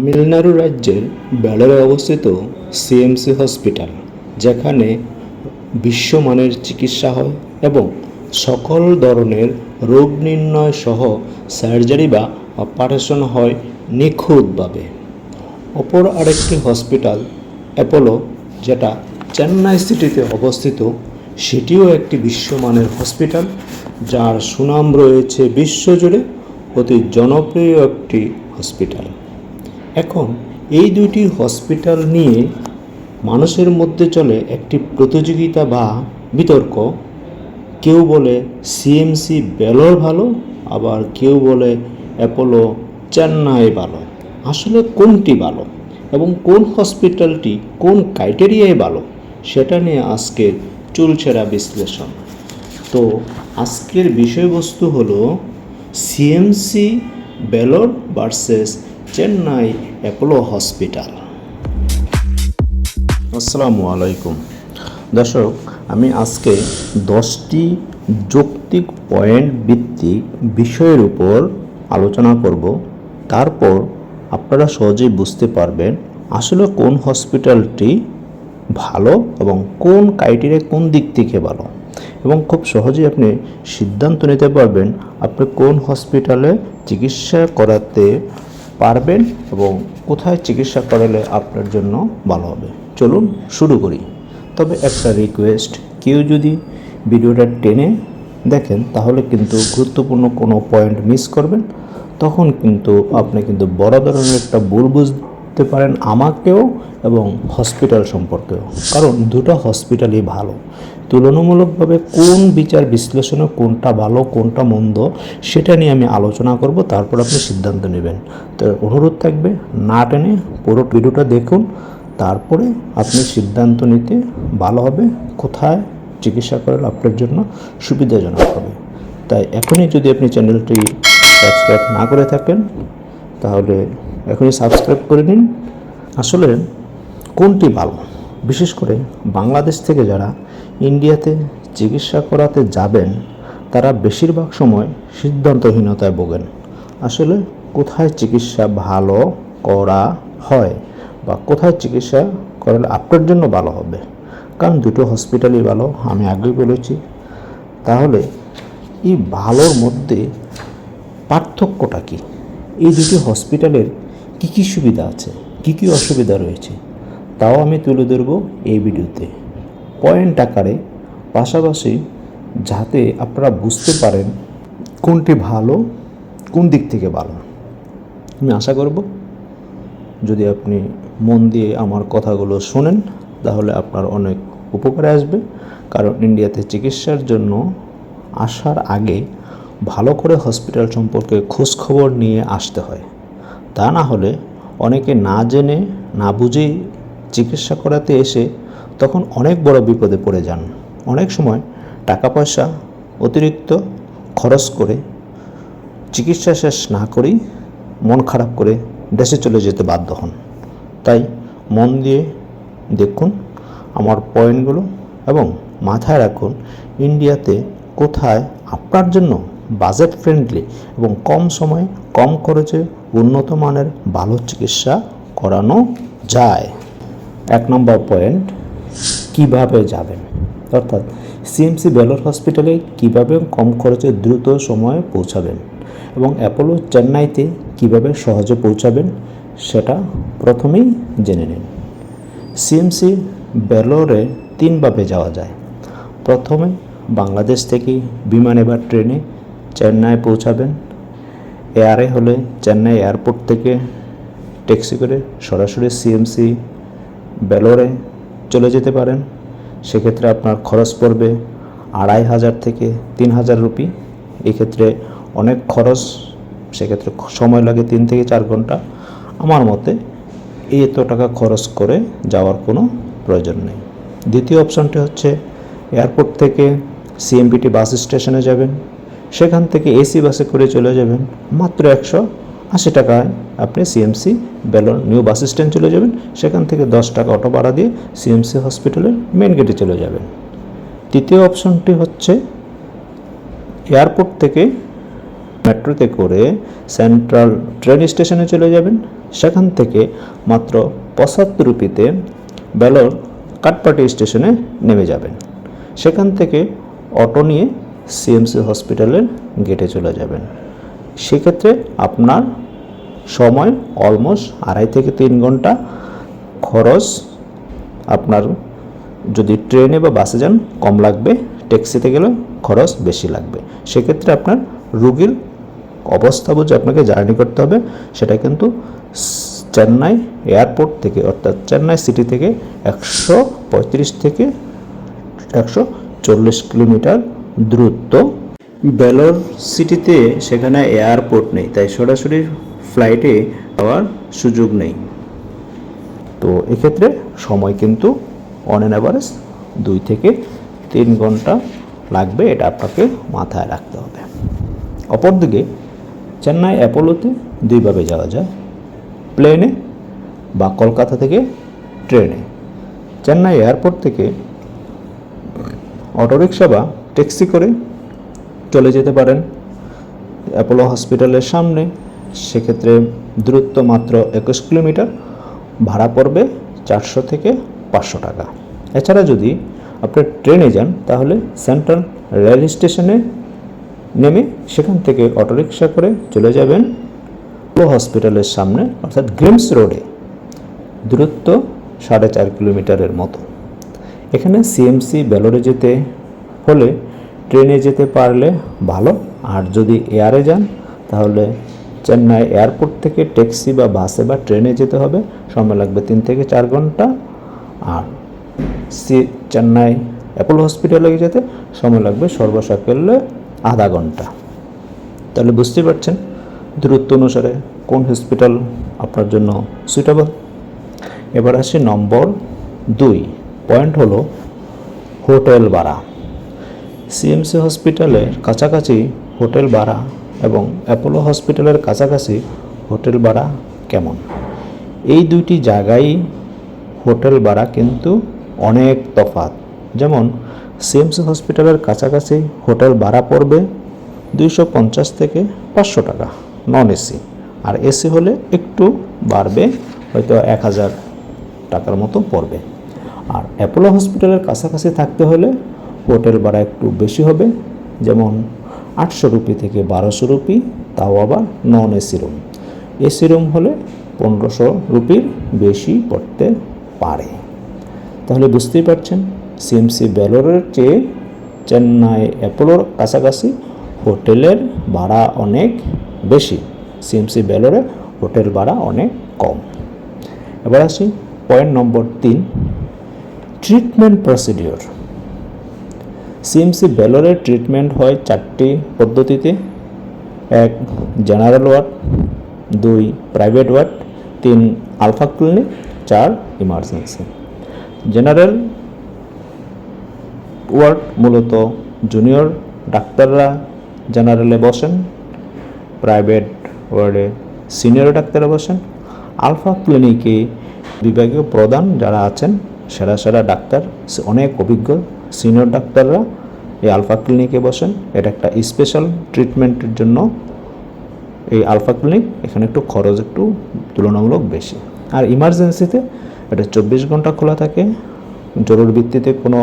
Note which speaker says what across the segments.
Speaker 1: তামিলনাড়ু রাজ্যের বেলারে অবস্থিত CMC hospital, যেখানে বিশ্বমানের চিকিৎসা হয় এবং সকল ধরনের রোগ নির্ণয় সহ সার্জারি বা অপারেশন হয় নিখুঁতভাবে। অপর আরেকটি হসপিটাল, অ্যাপোলো, যেটা চেন্নাই সিটিতে অবস্থিত, সেটিও একটি বিশ্বমানের হসপিটাল, যার সুনাম রয়েছে বিশ্বজুড়ে অতি জনপ্রিয় একটি হসপিটাল। এখন এই দুইটি হসপিটাল নিয়ে মানুষের মধ্যে চলে একটি প্রতিযোগিতা বা বিতর্ক। কেউ বলে সিএমসি বেলোর ভালো, আবার কেউ বলে অ্যাপোলো চেন্নাই ভালো। আসলে কোনটি ভালো এবং কোন হসপিটালটি কোন ক্রাইটেরিয়ায় ভালো সেটা নিয়ে আজকের চুলছেরা বিশ্লেষণ। তো আজকের বিষয়বস্তু হলো CMC Vellore versus Chennai Apollo hospital. আসসালামু আলাইকুম। দর্শক, আমি আজকে দশটি যৌক্তিক পয়েন্ট ভিত্তিক বিষয়ের উপর আলোচনা করব। তারপর আপনারা সহজেই বুঝতে পারবেন আসলে কোন হসপিটালটি ভালো এবং কোন ক্রাইটেরিয়া কোন দিক থেকে ভালো। এবং খুব সহজেই আপনি সিদ্ধান্ত নিতে পারবেন আপনি কোন হসপিটালে চিকিৎসা করাতে পারবেন এবং কোথায় চিকিৎসা করালে আপনার জন্য ভালো হবে। চলুন শুরু করি। তবে একটা রিকোয়েস্ট কেউ যদি ভিডিওটা টেনে দেখেন, তাহলে কিন্তু গুরুত্বপূর্ণ কোনো পয়েন্ট মিস করবেন। তখন কিন্তু আপনি কিন্তু বড় ধরনের একটা ভুল বুঝতে পারেন আমাকেও এবং হসপিটাল সম্পর্কেও। কারণ দুটো হসপিটালই ভালো। তুলনামূলকভাবে কোন বিচার বিশ্লেষণে কোনটা ভালো, কোনটা মন্দ, সেটা নিয়ে আমি আলোচনা করব, তারপর আপনি সিদ্ধান্ত নেবেন। তো অনুরোধ থাকবে, না টেনে পুরো ভিডিওটা দেখুন, তারপরে আপনি সিদ্ধান্ত নিতে ভালো হবে, কোথায় চিকিৎসা করলে আপনার জন্য সুবিধাজনক হবে। তাই এখনই যদি আপনি চ্যানেলটি সাবস্ক্রাইব না করে থাকেন, তাহলে এখনই সাবস্ক্রাইব করে নিন। আসলে কোনটি ভালো? বিশেষ করে বাংলাদেশ থেকে যারা ইন্ডিয়াতে চিকিৎসা করাতে যাবেন, তারা বেশিরভাগ সময় সিদ্ধান্তহীনতায় ভোগেন। আসলে কোথায় চিকিৎসা ভালো করা হয় বা কোথায় চিকিৎসা করালে আপনার জন্য ভালো হবে? কারণ দুটো হসপিটালই ভালো, আমি আগেই বলেছি। তাহলে এই ভালোর মধ্যে পার্থক্যটা কি? এই দুটি হসপিটালের কী কী সুবিধা আছে? কী কী অসুবিধা রয়েছে? তাও আমি তুলে ধরব এই ভিডিওতে। পয়েন্ট আকারে পাশাপাশি যাতে আপনারা বুঝতে পারেন কোনটি ভালো, কোন দিক থেকে ভালো। আমি আশা করব যদি আপনি মন দিয়ে আমার কথাগুলো শোনেন, তাহলে আপনার অনেক উপকারে আসবে। কারণ ইন্ডিয়াতে চিকিৎসার জন্য আসার আগে ভালো করে হসপিটাল সম্পর্কে খোঁজ খবর নিয়ে আসতে হয়। তা না হলে অনেকে না জেনে, না বুঝেই চিকিৎসা করাতে এসে তখন অনেক বড় বিপদে পড়ে যান। অনেক সময় টাকা পয়সা অতিরিক্ত খরচ করে চিকিৎসা শেষ না করেই মন খারাপ করে দেশে চলে যেতে বাধ্য হন। তাই মন দিয়ে দেখুন আমার পয়েন্টগুলো এবং মাথায় রাখুন ইন্ডিয়াতে কোথায় আপনার জন্য বাজেট ফ্রেন্ডলি এবং কম সময়ে কম খরচে উন্নত মানের ভালো চিকিৎসা করানো যায়। এক নম্বর পয়েন্ট কীভাবে যাবেন? অর্থাৎ সিএমসি বেলোর হসপিটালে কীভাবে কম খরচে দ্রুত সময়ে পৌঁছাবেন? এবং অ্যাপোলো চেন্নাইতে কীভাবে সহজে পৌঁছাবেন? সেটা প্রথমেই জেনে নিন। সিএমসি বেলোরে তিনভাবে যাওয়া যায়। প্রথমে বাংলাদেশ থেকে বিমানে বা ট্রেনে চেন্নাই পৌঁছাবেন। এয়ারে হলে চেন্নাই এয়ারপোর্ট থেকে ট্যাক্সি করে সরাসরি সিএমসি বেলোরে চলে যেতে পারেন। সেক্ষেত্রে আপনার খরচ পড়বে আড়াই হাজার থেকে তিন হাজার রুপি। এক্ষেত্রে অনেক খরচ, সেক্ষেত্রে সময় লাগে তিন থেকে চার ঘণ্টা। আমার মতে এই এত টাকা খরচ করে যাওয়ার কোনো প্রয়োজন নেই। দ্বিতীয় অপশানটি হচ্ছে এয়ারপোর্ট থেকে সিএমপিটি বাস স্টেশনে যাবেন। সেখান থেকে এসি বাসে করে চলে যাবেন। মাত্র একশো আশি টাকায় আপনি সিএমসি বেলন নিউ বাস স্ট্যান্ড চলে যাবেন। সেখান থেকে দশ টাকা অটো ভাড়া দিয়ে সিএমসি হসপিটালের মেন গেটে চলে যাবেন। তৃতীয় অপশনটি হচ্ছে এয়ারপোর্ট থেকে মেট্রোতে করে সেন্ট্রাল ট্রেন স্টেশনে চলে যাবেন। সেখান থেকে মাত্র পঁচাত্তর রুপিতে বেলোর কাটপাটি স্টেশনে নেমে যাবেন। সেখান থেকে অটো নিয়ে সিএমসি হসপিটালের গেটে চলে যাবেন। সেক্ষেত্রে আপনার সময় অলমোস্ট আড়াই থেকে তিন ঘণ্টা খরচ আপনার যদি ট্রেনে বা বাসে যান, কম লাগবে। ট্যাক্সিতে গেলে খরচ বেশি লাগবে। সেক্ষেত্রে আপনার রুগীর অবস্থা বুঝে আপনাকে জার্নি করতে হবে। সেটা কিন্তু চেন্নাই এয়ারপোর্ট থেকে, অর্থাৎ চেন্নাই সিটি থেকে একশো পঁয়ত্রিশ থেকে একশো চল্লিশ কিলোমিটার দূরত্ব। বেলোর সিটিতে সেখানে এয়ারপোর্ট নেই, তাই সরাসরি ফ্লাইটে যাওয়ার সুযোগ নেই। তো এক্ষেত্রে সময় কিন্তু অন অ্যান অ্যাভারেজ দুই থেকে তিন ঘণ্টা লাগবে, এটা আপনাকে মাথায় রাখতে হবে। অপরদিকে চেন্নাই অ্যাপোলোতে দুইভাবে যাওয়া যায়, প্লেনে বা কলকাতা থেকে ট্রেনে। চেন্নাই এয়ারপোর্ট থেকে অটোরিক্সা বা ট্যাক্সি করে চলে যেতে পারেন। অ্যাপোলো হসপিটালের সামনে, সেক্ষেত্রে দূরত্ব মাত্র একুশ কিলোমিটার, ভাড়া পড়বে চারশো থেকে পাঁচশো টাকা। এছাড়া যদি আপনি ট্রেনে যান, তাহলে সেন্ট্রাল রেল স্টেশনে নেমে সেখান থেকে অটোরিকশা করে চলে যাবেন অ্যাপোলো হসপিটালের সামনে, অর্থাৎ গ্রিমস রোডে। দূরত্ব সাড়ে চার কিলোমিটারের মতো। এখানে সিএমসি বেলোরে যেতে হলে ট্রেনে যেতে পারলে ভালো। আর যদি এয়ারে যান, তাহলে চেন্নাই এয়ারপোর্ট থেকে ট্যাক্সি বা বাসে বা ট্রেনে যেতে হবে। সময় লাগবে তিন থেকে চার ঘণ্টা। আর সি চেন্নাই অ্যাপোলো হসপিটালে যেতে সময় লাগবে সর্বসাকল্যে আধা ঘণ্টা। তাহলে বুঝতেই পারছেন দূরত্ব অনুসারে কোন হসপিটাল আপনার জন্য সুইটেবল এবার আসি নম্বর দুই। পয়েন্ট হলো হোটেল ভাড়া। সিএমসি হসপিটালের কাছাকাছি হোটেল ভাড়া এবং অ্যাপোলো হসপিটালের কাছাকাছি হোটেল ভাড়া কেমন? এই দুইটি জায়গায় হোটেল ভাড়া কিন্তু অনেক তফাৎ। যেমন, সিএমসি হসপিটালের কাছাকাছি হোটেল ভাড়া পড়বে দুইশো পঞ্চাশ থেকে পাঁচশো টাকা, নন এসি। আর এসি হলে একটু বাড়বে, হয়তো এক হাজার টাকার মতো পড়বে। আর অ্যাপোলো হসপিটালের কাছাকাছি থাকতে হলে হোটেল ভাড়া একটু বেশি হবে, যেমন আটশো রুপি থেকে বারোশো রুপি, তাও আবার non AC room AC room হলে পনেরোশো রুপির বেশি পড়তে পারে। তাহলে বুঝতেই পারছেন সিএমসি বেলোরের চেয়ে চেন্নাই অ্যাপোলোর কাছাকাছি হোটেলের ভাড়া অনেক বেশি। সিএমসি বেলোরে হোটেল ভাড়া অনেক কম। এবার আসি পয়েন্ট নম্বর তিন ট্রিটমেন্ট প্রসিডিওর সিএমসি বেলোরের ট্রিটমেন্ট হয় চারটি পদ্ধতিতে। এক জেনারেল ওয়ার্ড দুই প্রাইভেট ওয়ার্ড তিন আলফা ক্লিনিক চার ইমার্জেন্সি জেনারেল ওয়ার্ড মূলত জুনিয়র ডাক্তাররা জেনারেলে বসেন প্রাইভেট ওয়ার্ডে সিনিয়র ডাক্তাররা বসেন আলফা ক্লিনিকে বিভাগীয় প্রধান যারা আছেন, সেরা সেরা ডাক্তার অনেক অভিজ্ঞ। সিনিয়র ডাক্তাররা এই আলফা ক্লিনিকে বসেন। এটা একটা স্পেশাল ট্রিটমেন্টের জন্য এই আলফা ক্লিনিক। এখানে একটু খরচ একটু তুলনামূলক বেশি। আর ইমার্জেন্সিতে এটা চব্বিশ ঘণ্টা খোলা থাকে। জরুরি ভিত্তিতে কোনো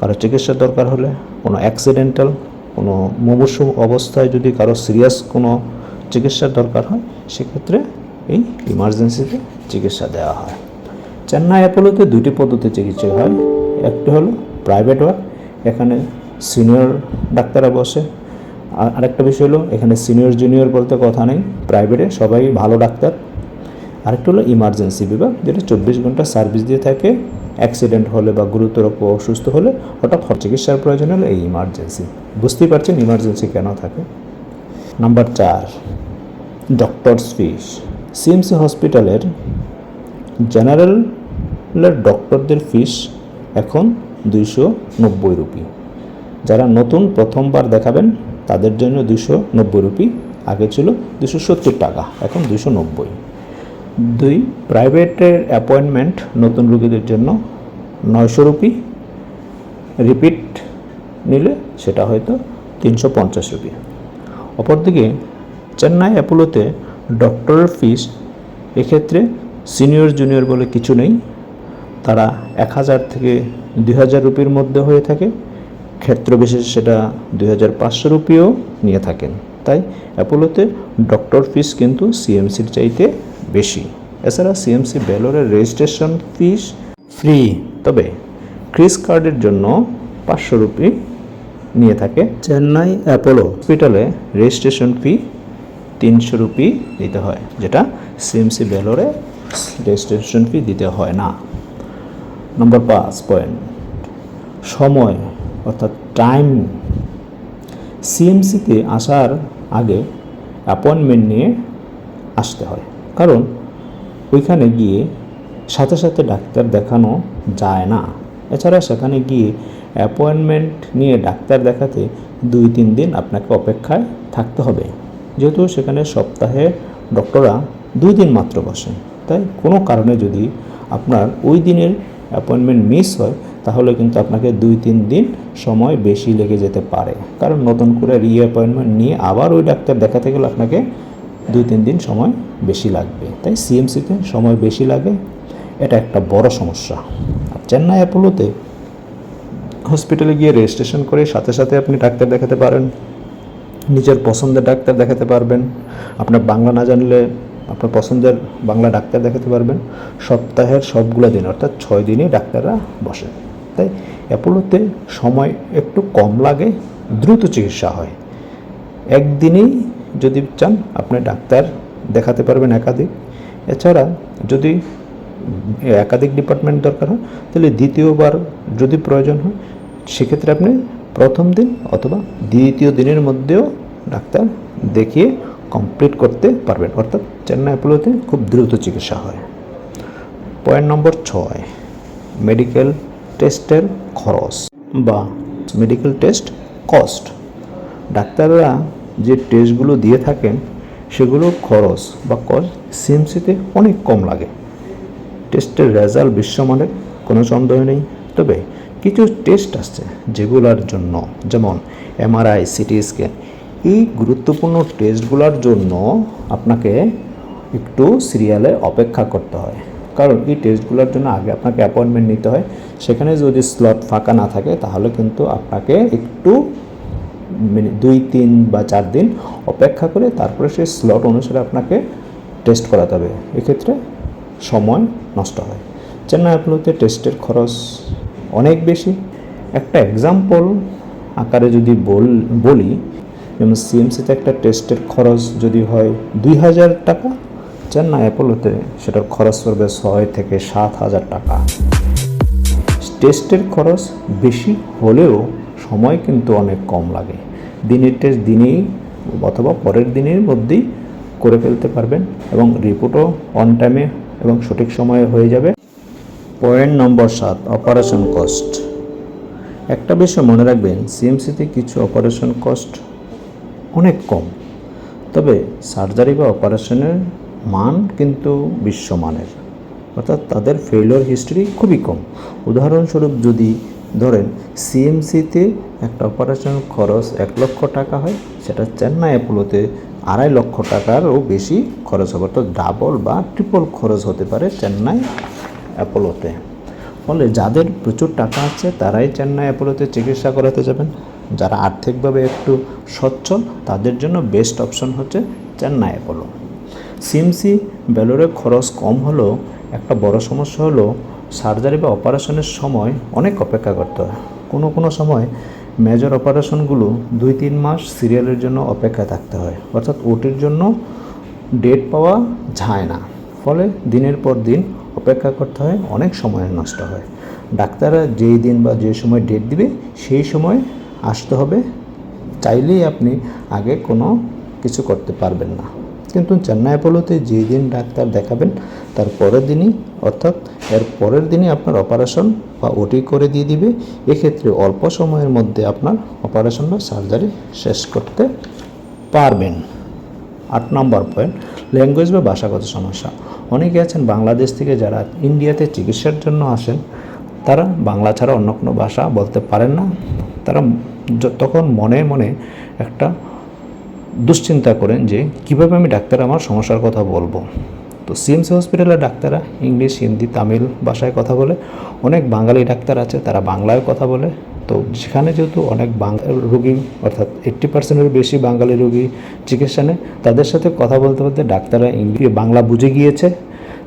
Speaker 1: কারও চিকিৎসার দরকার হলে, কোনো অ্যাক্সিডেন্টাল কোনো মুমূর্ষু অবস্থায় যদি কারও সিরিয়াস কোনো চিকিৎসার দরকার হয়, সেক্ষেত্রে এই ইমার্জেন্সিতে চিকিৎসা দেওয়া হয়। চেন্নাই অ্যাপোলোতে দুটি পদ্ধতি চিকিৎসা হয়। একটি হলো প্রাইভেট ওয়ার্ড এখানে সিনিয়র ডাক্তাররা বসে। আর আরেকটা বিষয় হলো, এখানে সিনিয়র জুনিয়র বলতে কথা নেই। প্রাইভেটে সবাই ভালো ডাক্তার। আরেকটা হলো ইমার্জেন্সি বিভাগ, যেটা চব্বিশ ঘণ্টা সার্ভিস দিয়ে থাকে। অ্যাক্সিডেন্ট হলে বা গুরুতর অসুস্থ হলে হঠাৎ চিকিৎসার প্রয়োজন হলে এই ইমার্জেন্সি বুঝতেই পারছেন ইমার্জেন্সি কেন থাকে? নাম্বার চার ডক্টরস ফিস সিএমসি হসপিটালের জেনারেলের ডক্টরদের ফিস এখন দুইশো নব্বই রুপি। যারা নতুন প্রথমবার দেখাবেন, তাদের জন্য দুশো নব্বই রুপি, আগে ছিল দুশো সত্তর টাকা, এখন দুশো নব্বই। দুই, প্রাইভেটের অ্যাপয়েন্টমেন্ট নতুন রুগীদের জন্য নয়শো রুপি। রিপিট নিলে সেটা হয়তো তিনশো পঞ্চাশ রুপি। অপরদিকে, চেন্নাই অ্যাপোলোতে ডক্টরের ফিস এক্ষেত্রে সিনিয়র জুনিয়র বলে কিছু নেই। তারা এক হাজার থেকে দুই হাজার রুপির মধ্যে হয়ে থাকে। ক্ষেত্র বিশেষে সেটা দুই হাজার পাঁচশো রুপিও নিয়ে থাকেন। তাই অ্যাপোলোতে ডক্টর ফিস কিন্তু সিএমসির চাইতে বেশি। এছাড়া সিএমসি বেলোরের রেজিস্ট্রেশন ফিস ফ্রি তবে ক্রিস কার্ডের জন্য পাঁচশো রুপি নিয়ে থাকে। চেন্নাই অ্যাপোলো হসপিটালে রেজিস্ট্রেশন ফি তিনশো রুপি দিতে হয় যেটা সিএমসি বেলোরে রেজিস্ট্রেশন ফি দিতে হয় না। নম্বর পাঁচ পয়েন্ট সময়, অর্থাৎ টাইম সিএমসিতে আসার আগে অ্যাপয়েন্টমেন্ট নিয়ে আসতে হয়। কারণ ওইখানে গিয়ে সাথে সাথে ডাক্তার দেখানো যায় না। এছাড়া সেখানে গিয়ে অ্যাপয়েন্টমেন্ট নিয়ে ডাক্তার দেখাতে দুই, তিন দিন আপনাকে অপেক্ষায় থাকতে হবে। যেহেতু সেখানে সপ্তাহে ডক্টররা দুই দিন মাত্র বসেন। তাই কোনো কারণে যদি আপনার ওই দিনের অ্যাপয়েন্টমেন্ট মিস হয়, তাহলে কিন্তু আপনাকে দুই তিন দিন সময় বেশি লেগে যেতে পারে। কারণ নতুন করে রি অ্যাপয়েন্টমেন্ট নিয়ে আবার ওই ডাক্তার দেখাতে গেলে আপনাকে দুই তিন দিন সময় বেশি লাগবে। তাই সিএমসিতে সময় বেশি লাগে, এটা একটা বড় সমস্যা। আর চেন্নাই অ্যাপোলোতে হসপিটালে গিয়ে রেজিস্ট্রেশন করে সাথে সাথে আপনি ডাক্তার দেখাতে পারেন, নিজের পছন্দের ডাক্তার দেখাতে পারবেন। আপনার বাংলা না জানলে আপনার পছন্দের বাংলা ডাক্তার দেখাতে পারবেন। সপ্তাহের সবগুলো দিন, অর্থাৎ ছয় দিনই ডাক্তাররা বসে। তাই অ্যাপোলোতে সময় একটু কম লাগে, দ্রুত চিকিৎসা হয়। একদিনেই যদি চান, আপনি ডাক্তার দেখাতে পারবেন একাধিক। এছাড়া যদি একাধিক ডিপার্টমেন্ট দরকার হয়, তাহলে দ্বিতীয়বার যদি প্রয়োজন হয়, সেক্ষেত্রে আপনি প্রথম দিন অথবা দ্বিতীয় দিনের মধ্যেও ডাক্তার দেখিয়ে কমপ্লিট করতে পারবেন। অর্থাৎ চেন্নাই অ্যাপোলোতে খুব দ্রুত চিকিৎসা হয়। পয়েন্ট নম্বর ছয় মেডিকেল টেস্টের খরচ বা মেডিকেল টেস্ট কস্ট ডাক্তাররা যে টেস্টগুলো দিয়ে থাকেন, সেগুলো খরচ বা কস্ট সিএমসিতে অনেক কম লাগে। টেস্টের রেজাল্ট বিশ্বমানের, কোনো সন্দেহ নেই। তবে কিছু টেস্ট আছে যেগুলোর জন্য, যেমন এমআরআই সিটি স্ক্যান এই গুরুত্বপূর্ণ টেস্টগুলোর জন্য আপনাকে একটু সিরিয়ালে অপেক্ষা করতে হয়। কারণ এই টেস্টগুলোর জন্য আগে আপনাকে অ্যাপয়েন্টমেন্ট নিতে হয়। সেখানে যদি স্লট ফাঁকা না থাকে, তাহলে কিন্তু আপনাকে একটু মানে দুই, তিন বা চার দিন অপেক্ষা করে তারপরে সেই স্লট অনুসারে আপনাকে টেস্ট করাতে হবে। এক্ষেত্রে সময় নষ্ট হয়। চেন্নাই অ্যাপোলোতে টেস্টের খরচ অনেক বেশি। একটা এক্সাম্পল আকারে যদি বল, বলি যেমন সিএমসিতে একটা টেস্টের খরচ যদি হয় দুই হাজার টাকা চেন্নাই অ্যাপোলোতে সেটার খরচ পড়বে ছয় থেকে সাত হাজার টাকা। টেস্টের খরচ বেশি হলেও সময় কিন্তু অনেক কম লাগে। দিনের টেস্ট দিনেই অথবা পরের দিনের মধ্যেই করে ফেলতে পারবেন এবং রিপোর্টও অন টাইমে এবং সঠিক সময়ে হয়ে যাবে। পয়েন্ট নম্বর সাত অপারেশন কস্ট একটা বিষয় মনে রাখবেন সিএমসিতে কিছু অপারেশন কস্ট অনেক কম। তবে সার্জারি বা অপারেশনের মান কিন্তু বিশ্বমানের। অর্থাৎ তাদের ফেইলিওর হিস্ট্রি খুবই কম। উদাহরণস্বরূপ যদি ধরেন সিএমসিতে একটা অপারেশন খরচ এক লক্ষ টাকা হয়, সেটা চেন্নাই অ্যাপোলোতে আড়াই লক্ষ টাকারও বেশি খরচ হবে, অর্থাৎ ডাবল বা ট্রিপল খরচ হতে পারে চেন্নাই অ্যাপোলোতে। ফলে যাদের প্রচুর টাকা আছে, তারাই চেন্নাই অ্যাপোলোতে চিকিৎসা করাতে যাবেন। যারা আর্থিকভাবে একটু সচ্ছল, তাদের জন্য বেস্ট অপশন হচ্ছে চেন্নাই অ্যাপোলো সিএমসি বেলোরে খরচ কম হলেও একটা বড় সমস্যা হলো সার্জারি বা অপারেশনের সময় অনেক অপেক্ষা করতে হয়। কোনো কোনো সময় মেজর অপারেশনগুলো দুই তিন মাস সিরিয়ালের জন্য অপেক্ষা থাকতে হয়। অর্থাৎ ওটির জন্য ডেট পাওয়া যায় না। ফলে দিনের পর দিন অপেক্ষা করতে হয়, অনেক সময় নষ্ট হয়। ডাক্তাররা যেই দিন বা যে সময় ডেট দিবে, সেই সময় আসতে হবে। চাইলেই আপনি আগে কোনো কিছু করতে পারবেন না। কিন্তু চেন্নাই অ্যাপোলোতে যেই দিন ডাক্তার দেখাবেন, তার পরের দিনই, অর্থাৎ এর পরের দিনই আপনার অপারেশন বা ওটি করে দিয়ে দিবে। এক্ষেত্রে অল্প সময়ের মধ্যে আপনার অপারেশন বা সার্জারি শেষ করতে পারবেন। আট নম্বর পয়েন্ট, ল্যাঙ্গুয়েজ বা ভাষাগত সমস্যা। অনেকে আছেন বাংলাদেশ থেকে যারা ইন্ডিয়াতে চিকিৎসার জন্য আসেন, তারা বাংলা ছাড়া অন্য কোনো ভাষা বলতে পারেন না। তারা তখন মনে মনে একটা দুশ্চিন্তা করেন যে কীভাবে আমি ডাক্তার আমার সমস্যার কথা বলব। তো সিএমসি হসপিটালের ডাক্তাররা ইংলিশ, হিন্দি, তামিল ভাষায় কথা বলে। অনেক বাঙালি ডাক্তার আছে, তারা বাংলায় কথা বলে। তো সেখানে যেহেতু অনেক রুগী, অর্থাৎ এইট্টি পার্সেন্টের বেশি বাঙালি রুগী চিকিৎসা নেয়, তাদের সাথে কথা বলতে বলতে ডাক্তাররা ইংলিশ, বাংলা বুঝে গিয়েছে।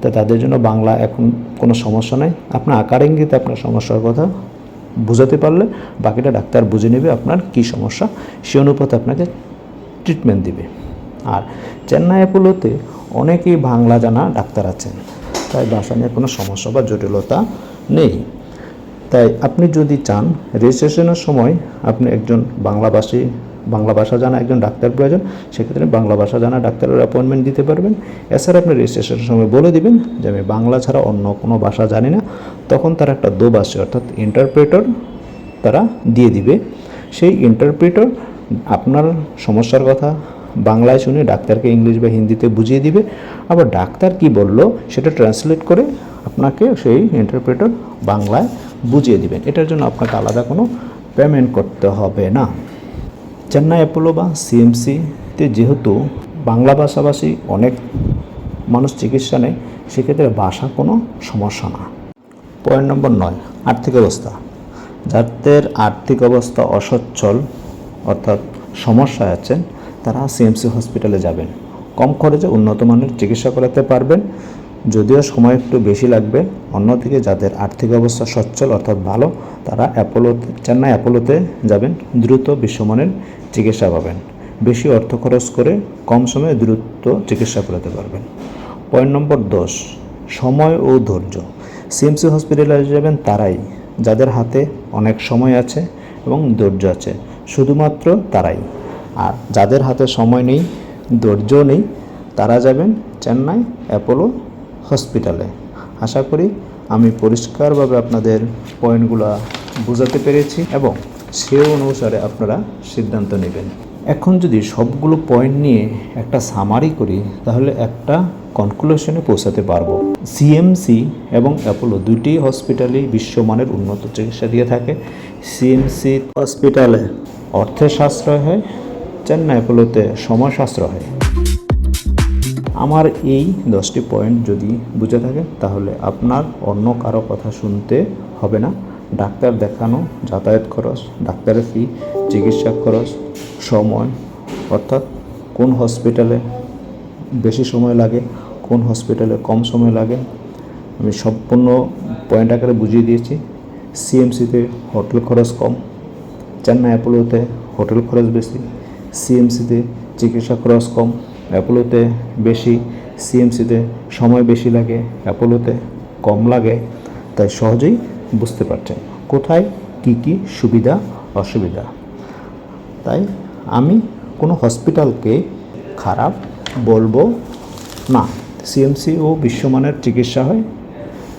Speaker 1: তো তাদের জন্য বাংলা এখন কোনো সমস্যা নেই। আপনার আকার ইঙ্গিতে আপনার সমস্যার কথা বোঝাতে পারলে বাকিটা ডাক্তার বুঝে নেবে আপনার কি সমস্যা। সে অনুপাতে আপনাকে ট্রিটমেন্ট দিবে। আর চেন্নাই অ্যাপোলোতে অনেকেই বাংলা জানা ডাক্তার আছেন। তাই ভাষা নিয়ে কোনো সমস্যা বা জটিলতা নেই। তাই আপনি যদি চান রেজিস্ট্রেশনের সময় আপনি একজন বাংলাভাষী বাংলা ভাষা জানা একজন ডাক্তার প্রয়োজন, সেক্ষেত্রে বাংলা ভাষা জানা ডাক্তারের অ্যাপয়েন্টমেন্ট দিতে পারবেন। এছাড়া আপনি রেজিস্ট্রেশনের সময় বলে দিবেন যে আমি বাংলা ছাড়া অন্য কোনো ভাষা জানি না। তখন তারা একটা দোভাষী অর্থাৎ ইন্টারপ্রেটর তারা দিয়ে দিবে। সেই ইন্টারপ্রেটর আপনার সমস্যার কথা বাংলায় শুনে ডাক্তারকে ইংলিশ বা হিন্দিতে বুঝিয়ে দিবে। আবার ডাক্তার কি বলল সেটা ট্রান্সলেট করে আপনাকে সেই ইন্টারপ্রেটর বাংলায় বুঝিয়ে দিবেন। এটার জন্য আপনাকে আলাদা কোনো পেমেন্ট করতে হবে না। চেন্নাই অ্যাপোলো বা সিএমসিতে যেহেতু বাংলা ভাষাভাষী অনেক মানুষ চিকিৎসা নেয়, সেক্ষেত্রে ভাষা কোনো সমস্যা না। পয়েন্ট নম্বর নয়, আর্থিক অবস্থা। যাদের আর্থিক অবস্থা অসচ্ছল, অর্থাৎ সমস্যায় আছেন, তারা সিএমসি হসপিটালে যাবেন। কম খরচে উন্নত মানের চিকিৎসা করাতে পারবেন। যদিও সময় একটু বেশি লাগবে, অন্যদিকে যাদের আর্থিক অবস্থা সচ্ছল অর্থাৎ ভালো, তারা অ্যাপোলোতে, চেন্নাই অ্যাপোলোতে যাবেন, দ্রুত বিশ্বমানের চিকিৎসা পাবেন। বেশি অর্থ খরচ করে কম সময়ে দ্রুত চিকিৎসা করাতে পারবেন। পয়েন্ট নম্বর দশ, সময় ও ধৈর্য। সিএমসি হসপিটালে যাবেন তারাই, যাদের হাতে অনেক সময় আছে এবং ধৈর্য আছে, শুধুমাত্র তারাই। আর যাদের হাতে সময় নেই ধৈর্য নেই, তারা যাবেন চেন্নাই অ্যাপোলো হসপিটালে। আশা করি আমি পরিষ্কারভাবে আপনাদের পয়েন্টগুলো বোঝাতে পেরেছি এবং সে অনুসারে আপনারা সিদ্ধান্ত নেবেন। এখন যদি সবগুলো পয়েন্ট নিয়ে একটা সামারি করি, তাহলে একটা কনক্লুশনে পৌঁছাতে পারব। সিএমসি এবং অ্যাপোলো দুইটি হসপিটালেই বিশ্বমানের উন্নত চিকিৎসা দিয়ে থাকে। সিএমসি হসপিটালে অর্থের সাশ্রয় হয়, চেন্নাই অ্যাপোলোতে সময় সাশ্রয় হয়। আমার এই দশটি পয়েন্ট যদি বুঝে থাকে, তাহলে আপনার অন্য কারও কথা শুনতে হবে না। ডাক্তার দেখানো, যাতায়াত খরচ, ডাক্তারের ফি চিকিৎসা খরচ, সময়, অর্থাৎ কোন হসপিটালে বেশি সময় লাগে, কোন হসপিটালে কম সময় লাগে। আমি সম্পূর্ণ পয়েন্ট আকারে বুঝিয়ে দিয়েছি। সিএমসিতে হোটেল খরচ কম, চেন্নাই, অ্যাপোলোতে হোটেল খরচ বেশি। সিএমসিতে চিকিৎসা খরচ কম অ্যাপোলোতে বেশি সিএমসিতে সময় বেশি লাগে অ্যাপোলোতে কম লাগে, তাই সহজেই বুঝতে পারছেন কোথায় কি কি সুবিধা, অসুবিধা। তাই আমি কোনো হসপিটালকে খারাপ বলব না। সিএমসি ও বিশ্বমানের চিকিৎসা হয়,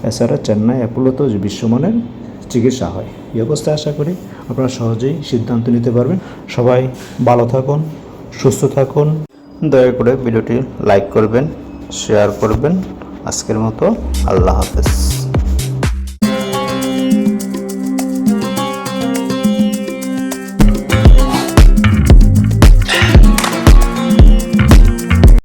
Speaker 1: এছাড়া চেন্নাই অ্যাপোলোতেও বিশ্বমানের চিকিৎসা হয়। এই অবস্থায় আশা করি আপনারা সহজেই সিদ্ধান্ত নিতে পারবেন। সবাই ভালো থাকুন, সুস্থ থাকুন। দয়া করে ভিডিওটি লাইক করবেন শেয়ার করবেন। আজকের মতো আল্লাহ হাফেজ।